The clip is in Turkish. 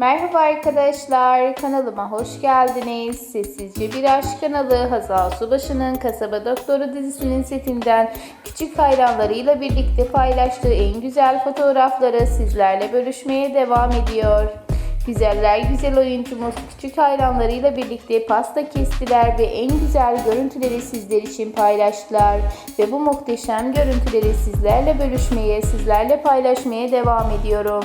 Merhaba arkadaşlar, kanalıma hoş geldiniz. Sessizce Bir Aşk kanalı Hazal Subaşı'nın Kasaba Doktoru dizisinin setinden küçük hayranlarıyla birlikte paylaştığı en güzel fotoğrafları sizlerle bölüşmeye devam ediyor. Güzeller güzel oyuncumuz küçük hayranlarıyla birlikte pasta kestiler ve en güzel görüntüleri sizler için paylaştılar. Ve bu muhteşem görüntüleri sizlerle bölüşmeye, sizlerle paylaşmaya devam ediyorum.